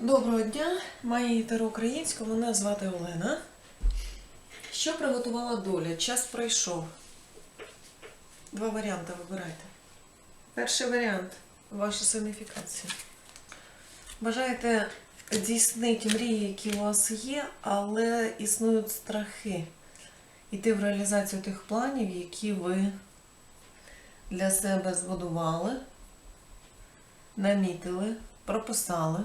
Доброго дня, має українську, мене звати Олена. Що приготувала доля? Час пройшов. Два варіанти вибирайте. Перший варіант ваша сигніфікація. Бажаєте здійснити мрії, які у вас є, але існують страхи. Іти в реалізацію тих планів, які ви для себе збудували, намітили, прописали.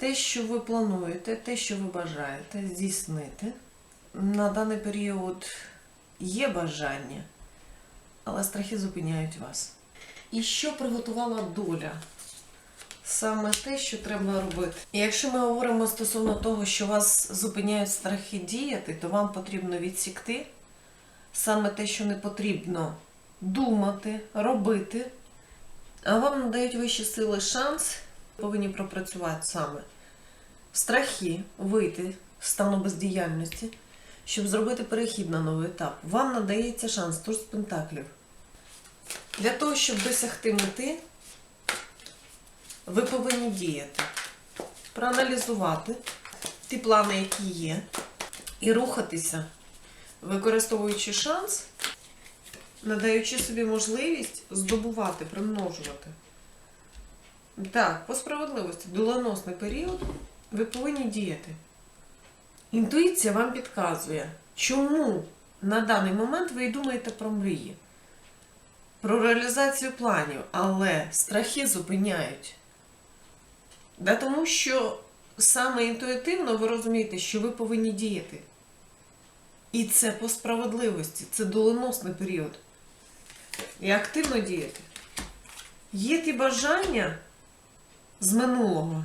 Те, що ви плануєте, те, що ви бажаєте здійснити. На даний період є бажання, але страхи зупиняють вас. І що приготувала доля? Саме те, що треба робити. І якщо ми говоримо стосовно того, що вас зупиняють страхи діяти, то вам потрібно відсікти саме те, що не потрібно думати, робити, а вам надають вищі сили шанс, повинні пропрацювати саме страхи, вийти з стану бездіяльності, щоб зробити перехід на новий етап. Вам надається шанс туз пентаклів. Для того, щоб досягти мети, ви повинні діяти, проаналізувати ті плани, які є, і рухатися, використовуючи шанс, надаючи собі можливість здобувати, примножувати. Так, по справедливості, доленосний період ви повинні діяти. Інтуїція вам підказує, чому на даний момент ви думаєте про мрії, про реалізацію планів, але страхи зупиняють. Да тому що саме інтуїтивно ви розумієте, що ви повинні діяти. І це по справедливості, це доленосний період. І активно діяти. Є ті бажання з минулого,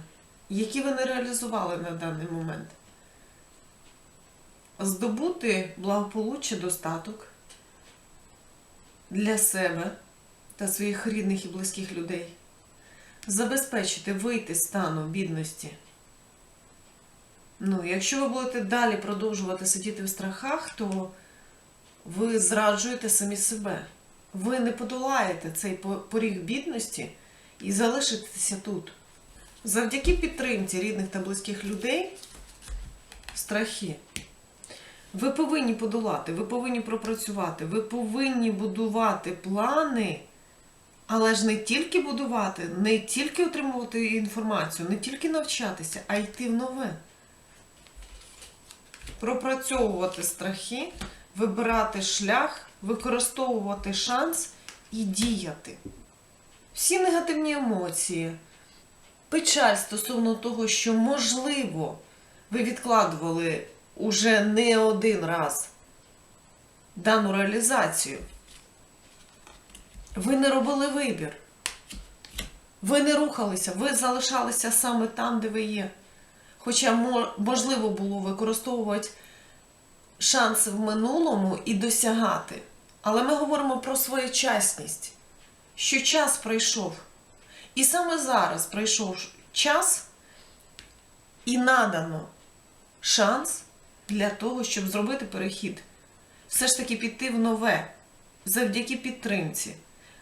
які ви не реалізували на даний момент. Здобути благополуччя, достаток для себе та своїх рідних і близьких людей. Забезпечити вийти з стану бідності. Ну, якщо ви будете далі продовжувати сидіти в страхах, то ви зраджуєте самі себе. Ви не подолаєте цей поріг бідності і залишитеся тут. Завдяки підтримці рідних та близьких людей страхи. Ви повинні подолати, ви повинні пропрацювати, ви повинні будувати плани, але ж не тільки будувати, не тільки отримувати інформацію, не тільки навчатися, а йти в нове. Пропрацьовувати страхи, вибирати шлях, використовувати шанс і діяти. Всі негативні емоції, печаль стосовно того, що, можливо, ви відкладували уже не один раз дану реалізацію. Ви не робили вибір. Ви не рухалися, ви залишалися саме там, де ви є. Хоча можливо було використовувати шанси в минулому і досягати. Але ми говоримо про своєчасність, що час пройшов. І саме зараз прийшов час і надано шанс для того, щоб зробити перехід. Все ж таки піти в нове завдяки підтримці,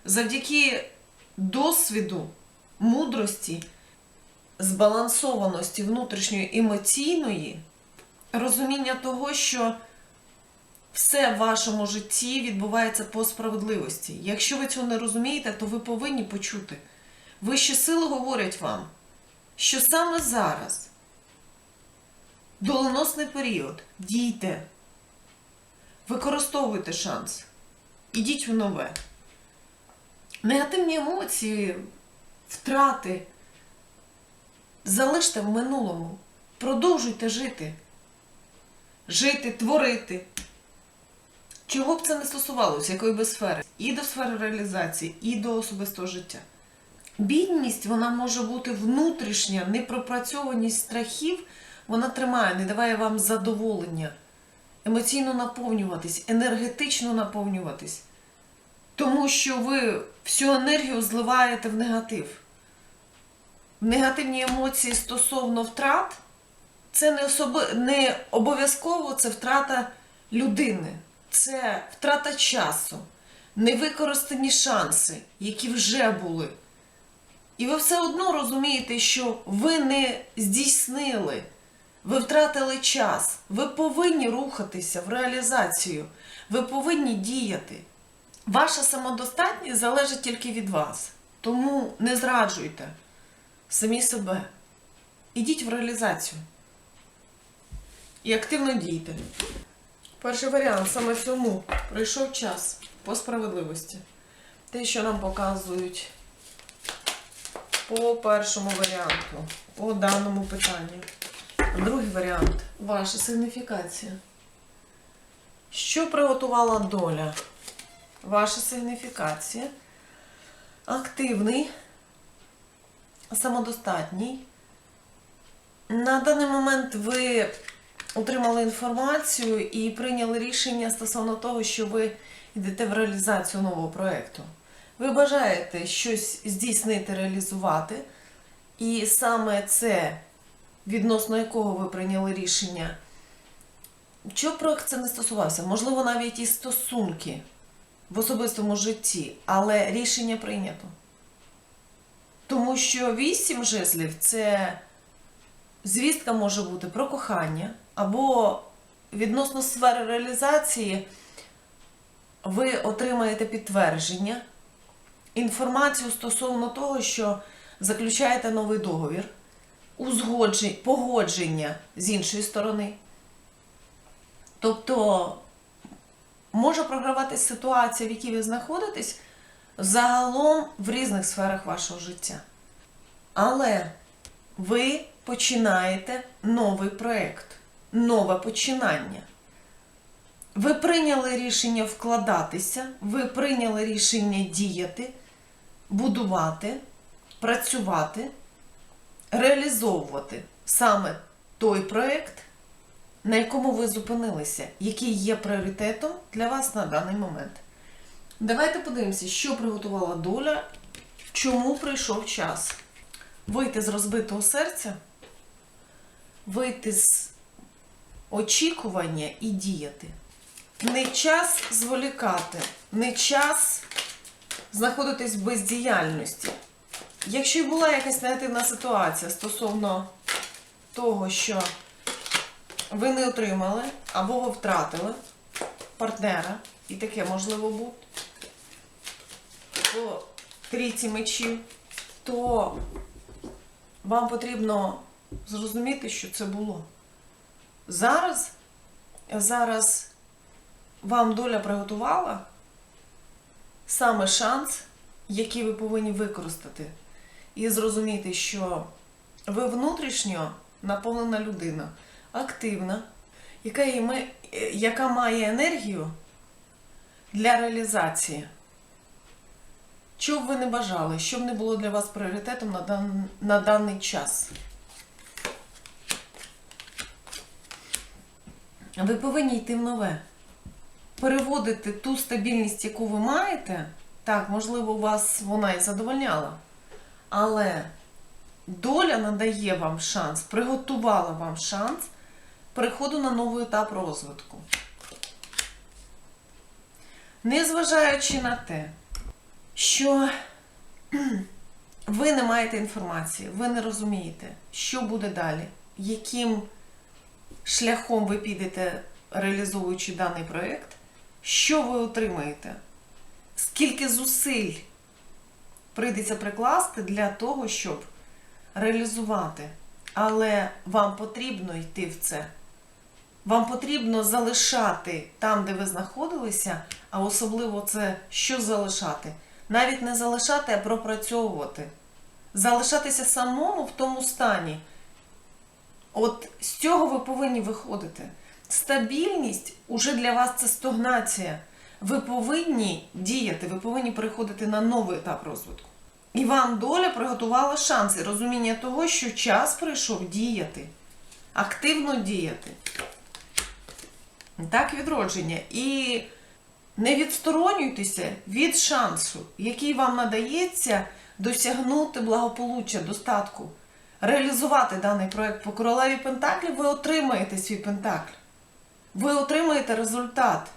завдяки досвіду, мудрості, збалансованості внутрішньої емоційної, розуміння того, що все в вашому житті відбувається по справедливості. Якщо ви цього не розумієте, то ви повинні почути. Вищі сили говорять вам, що саме зараз доленосний період. Дійте. Використовуйте шанс. Ідіть в нове. Негативні емоції, втрати. Залиште в минулому. Продовжуйте жити. Жити, творити. Чого б це не стосувалося, якої би сфери? І до сфери реалізації, і до особистого життя. Бідність вона може бути внутрішня, непропрацьованість страхів, вона тримає, не даває вам задоволення, емоційно наповнюватись, енергетично наповнюватись. Тому що ви всю енергію зливаєте в негатив. Негативні емоції стосовно втрат це не, особи... не обов'язково це втрата людини, це втрата часу, невикористані шанси, які вже були. І ви все одно розумієте, що ви не здійснили, ви втратили час, ви повинні рухатися в реалізацію, ви повинні діяти. Ваша самодостатність залежить тільки від вас. Тому не зраджуйте самі себе. Ідіть в реалізацію. І активно дійте. Перший варіант саме цьому прийшов час по справедливості. Те, що нам показують по першому варіанту, по даному питанню. Другий варіант ваша сигніфікація. Що приготувала доля? Ваша сигніфікація. Активний, самодостатній. На даний момент ви отримали інформацію і прийняли рішення стосовно того, що ви йдете в реалізацію нового проєкту. Ви бажаєте щось здійснити, реалізувати, і саме це, відносно якого ви прийняли рішення, чого проєкт це не стосувався? Можливо, навіть і стосунки в особистому житті, але рішення прийнято. Тому що вісім жезлів це звістка може бути про кохання, або відносно сфери реалізації ви отримаєте підтвердження, інформацію стосовно того, що заключаєте новий договір, узгодження, погодження з іншої сторони. Тобто може програватися ситуація, в якій ви знаходитесь, загалом в різних сферах вашого життя. Але ви починаєте новий проєкт, нове починання. Ви прийняли рішення вкладатися, ви прийняли рішення діяти, будувати, працювати, реалізовувати саме той проєкт, на якому ви зупинилися, який є пріоритетом для вас на даний момент. Давайте подивимося, що приготувала доля, чому прийшов час. Вийти з розбитого серця, вийти з очікування і діяти. Не час зволікати, не час знаходитись в бездіяльності. Якщо й була якась негативна ситуація стосовно того, що ви не отримали або ви втратили партнера, і таке можливо бути, по трійці мечів, то вам потрібно зрозуміти, що це було. Зараз, зараз вам доля приготувала саме шанс, який ви повинні використати, і зрозуміти, що ви внутрішньо наповнена людина, активна, яка, іме- яка має енергію для реалізації. Що б ви не бажали, що б не було для вас пріоритетом на, дан, на даний час? Ви повинні йти в нове. Переводити ту стабільність, яку ви маєте, так, можливо, вас вона і задовольняла. Але доля надає вам шанс, приготувала вам шанс переходу на новий етап розвитку. Незважаючи на те, що ви не маєте інформації, ви не розумієте, що буде далі, яким шляхом ви підете, реалізовуючи даний проєкт, що ви отримаєте, скільки зусиль прийдеться прикласти для того, щоб реалізувати. Але вам потрібно йти в це. Вам потрібно залишати там, де ви знаходилися, а особливо це що залишати? Навіть не залишати, а пропрацьовувати. Залишатися самому в тому стані. От з цього ви повинні виходити. Стабільність уже для вас це стагнація. Ви повинні діяти, ви повинні переходити на новий етап розвитку. І вам доля приготувала шанс і розуміння того, що час прийшов діяти, активно діяти. Так, відродження. І не відсторонюйтеся від шансу, який вам надається досягнути благополуччя, достатку, реалізувати даний проект по королеві Пентаклів, ви отримаєте свій Пентакль. Ви отримаєте результат.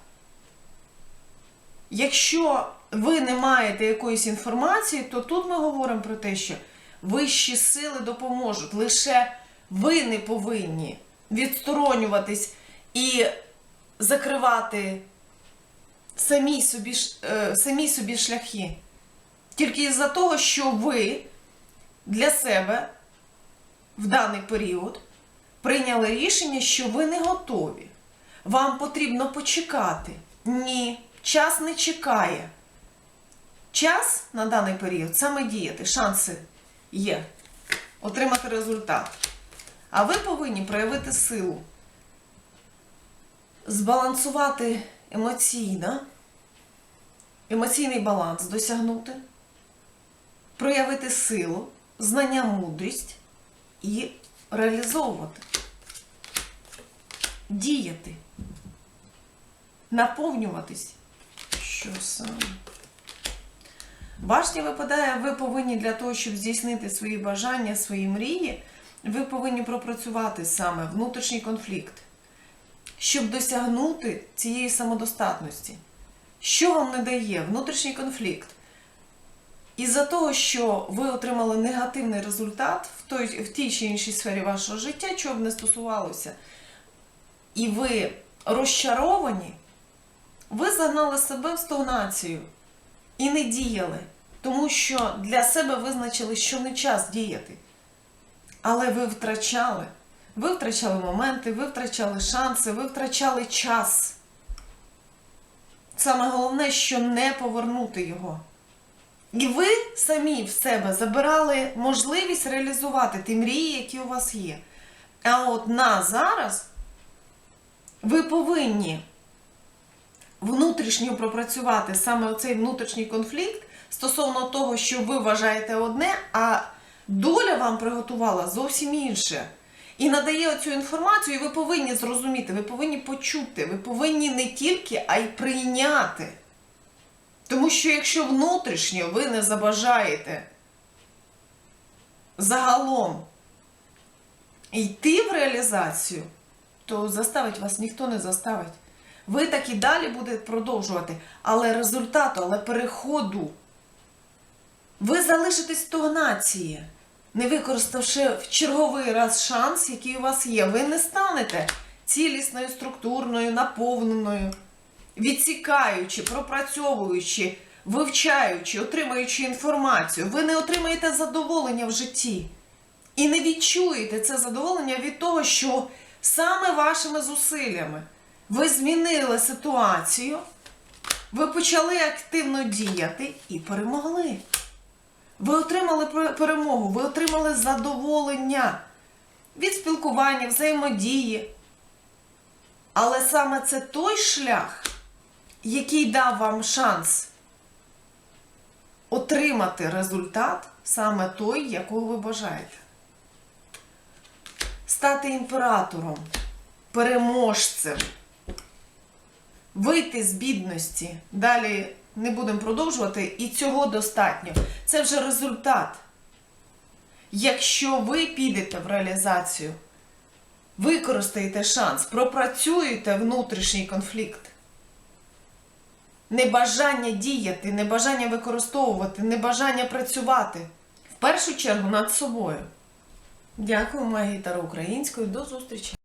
Якщо ви не маєте якоїсь інформації, то тут ми говоримо про те, що вищі сили допоможуть. Лише ви не повинні відсторонюватись і закривати самі собі, е, самі собі шляхи. Тільки із-за того, що ви для себе в даний період прийняли рішення, що ви не готові. Вам потрібно почекати. Ні, час не чекає. Час на даний період саме діяти, шанси є отримати результат. А ви повинні проявити силу, збалансувати емоційно, емоційний баланс досягнути, проявити силу, знання, мудрість і реалізовувати, діяти, наповнюватись. Що саме? Башня випадає, ви повинні для того, щоб здійснити свої бажання, свої мрії, ви повинні пропрацювати саме внутрішній конфлікт, щоб досягнути цієї самодостатності. Що вам не дає внутрішній конфлікт? Із-за того, що ви отримали негативний результат в, той, в тій чи іншій сфері вашого життя, чого б не стосувалося, і ви розчаровані, ви загнали себе в стагнацію і не діяли, тому що для себе визначили, що не час діяти. Але ви втрачали. Ви втрачали моменти, ви втрачали шанси, ви втрачали час. Саме головне, що не повернути його. І ви самі в себе забирали можливість реалізувати ті мрії, які у вас є. А от на зараз ви повинні внутрішньо пропрацювати саме оцей внутрішній конфлікт стосовно того, що ви вважаєте одне, а доля вам приготувала зовсім інше. І надає оцю інформацію, і ви повинні зрозуміти, ви повинні почути, ви повинні не тільки, а й прийняти. Тому що якщо внутрішньо ви не забажаєте загалом йти в реалізацію, то заставить вас ніхто не заставить. Ви так і далі будете продовжувати, але результату, але переходу. Ви залишитесь в стагнації, не використавши в черговий раз шанс, який у вас є. Ви не станете цілісною, структурною, наповненою, відсікаючи, пропрацьовуючи, вивчаючи, отримуючи інформацію. Ви не отримаєте задоволення в житті. І не відчуєте це задоволення від того, що саме вашими зусиллями ви змінили ситуацію, ви почали активно діяти і перемогли. Ви отримали перемогу, ви отримали задоволення від спілкування, взаємодії. Але саме це той шлях, який дав вам шанс отримати результат, саме той, якого ви бажаєте. Стати імператором, переможцем, вийти з бідності. Далі не будемо продовжувати, і цього достатньо. Це вже результат. Якщо ви підете в реалізацію, використаєте шанс, пропрацюєте внутрішній конфлікт. Небажання діяти, небажання використовувати, небажання працювати. В першу чергу над собою. Дякую, моя гітара українською. До зустрічі!